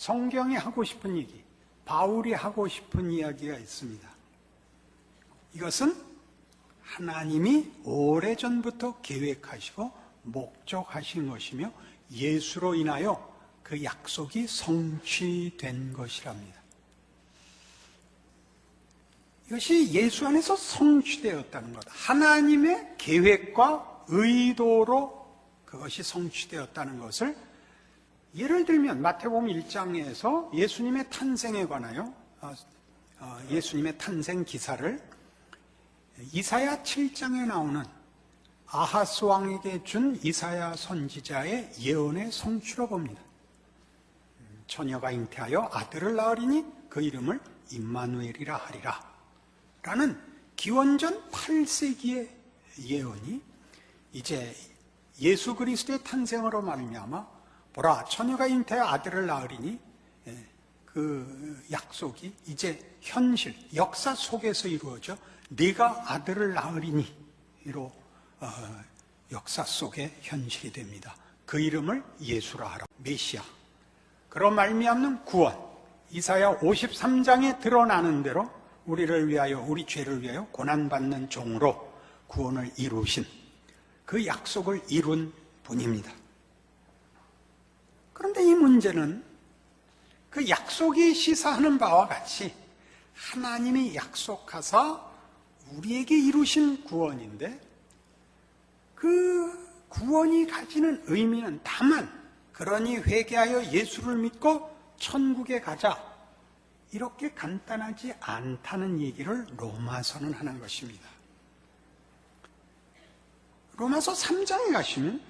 성경이 하고 싶은 얘기, 바울이 하고 싶은 이야기가 있습니다. 이것은 하나님이 오래전부터 계획하시고 목적하신 것이며 예수로 인하여 그 약속이 성취된 것이랍니다. 이것이 예수 안에서 성취되었다는 것. 하나님의 계획과 의도로 그것이 성취되었다는 것을 예를 들면 마태복음 1장에서 예수님의 탄생에 관하여 어, 어, 예수님의 탄생 기사를 이사야 7장에 나오는 아하스 왕에게 준 이사야 선지자의 예언의 성취로 봅니다. 처녀가 잉태하여 아들을 낳으리니 그 이름을 임마누엘이라 하리라. 라는 기원전 8세기의 예언이 이제 예수 그리스도의 탄생으로 말미암아 보라 처녀가 잉태하여 아들을 낳으리니 예, 그 약속이 이제 현실 역사 속에서 이루어져 네가 아들을 낳으리니로 어, 역사 속에 현실이 됩니다. 그 이름을 예수라 하라 메시아. 그런 말미암는 구원. 이사야 53장에 드러나는 대로 우리를 위하여 우리 죄를 위하여 고난 받는 종으로 구원을 이루신 그 약속을 이룬 분입니다. 그런데 이 문제는 그 약속이 시사하는 바와 같이 하나님이 약속하사 우리에게 이루신 구원인데 그 구원이 가지는 의미는 다만 그러니 회개하여 예수를 믿고 천국에 가자 이렇게 간단하지 않다는 얘기를 로마서는 하는 것입니다. 로마서 3장에 가시면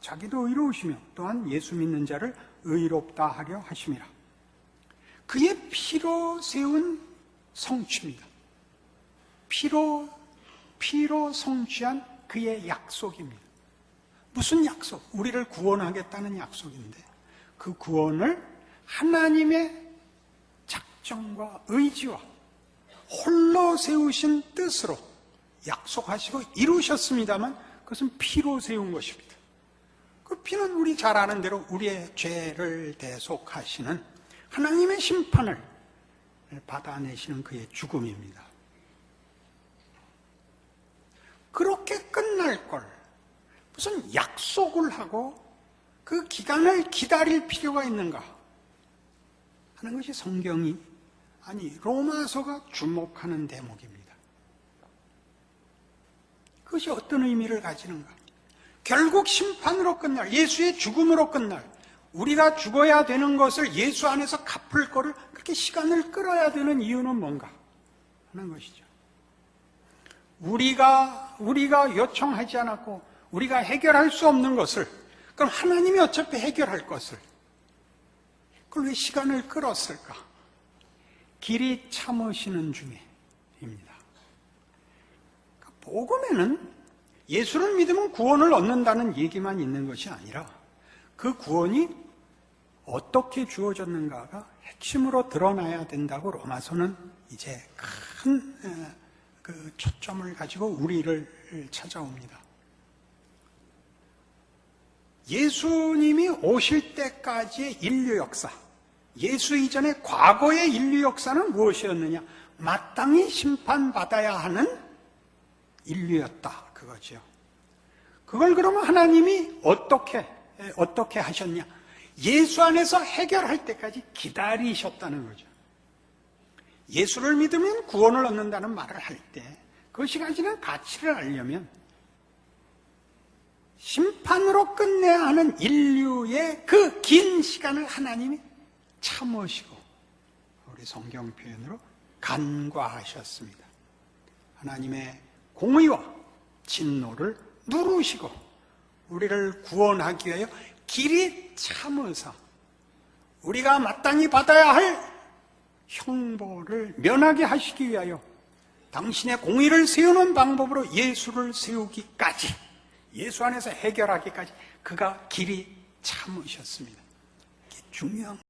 자기도 의로우시며 또한 예수 믿는 자를 의롭다 하려 하심이라. 그의 피로 세운 성취입니다. 피로, 피로 성취한 그의 약속입니다. 무슨 약속? 우리를 구원하겠다는 약속인데 그 구원을 하나님의 작정과 의지와 홀로 세우신 뜻으로 약속하시고 이루셨습니다만 그것은 피로 세운 것입니다. 그 피는 우리 잘 아는 대로 우리의 죄를 대속하시는 하나님의 심판을 받아내시는 그의 죽음입니다. 그렇게 끝날 걸 무슨 약속을 하고 그 기간을 기다릴 필요가 있는가 하는 것이 성경이 아니 로마서가 주목하는 대목입니다. 그것이 어떤 의미를 가지는가? 결국 심판으로 끝날 예수의 죽음으로 끝날 우리가 죽어야 되는 것을 예수 안에서 갚을 거를 그렇게 시간을 끌어야 되는 이유는 뭔가 하는 것이죠. 우리가 우리가 요청하지 않았고 우리가 해결할 수 없는 것을 그럼 하나님이 어차피 해결할 것을 그걸 왜 시간을 끌었을까? 길이 참으시는 중에입니다. 그러니까 복음에는 예수를 믿으면 구원을 얻는다는 얘기만 있는 것이 아니라 그 구원이 어떻게 주어졌는가가 핵심으로 드러나야 된다고 로마서는 이제 큰 그 초점을 가지고 우리를 찾아옵니다. 예수님이 오실 때까지의 인류 역사, 예수 이전의 과거의 인류 역사는 무엇이었느냐? 마땅히 심판받아야 하는 인류였다. 그거죠. 그걸 그러면 하나님이 어떻게, 어떻게 하셨냐? 예수 안에서 해결할 때까지 기다리셨다는 거죠. 예수를 믿으면 구원을 얻는다는 말을 할 때, 그것이 가지는 가치를 알려면 심판으로 끝내야 하는 인류의 그 긴 시간을 하나님이 참으시고 우리 성경 표현으로 간과하셨습니다. 하나님의 공의와 진노를 누르시고 우리를 구원하기 위하여 길이 참으사 우리가 마땅히 받아야 할 형벌을 면하게 하시기 위하여 당신의 공의를 세우는 방법으로 예수를 세우기까지 예수 안에서 해결하기까지 그가 길이 참으셨습니다. 중요한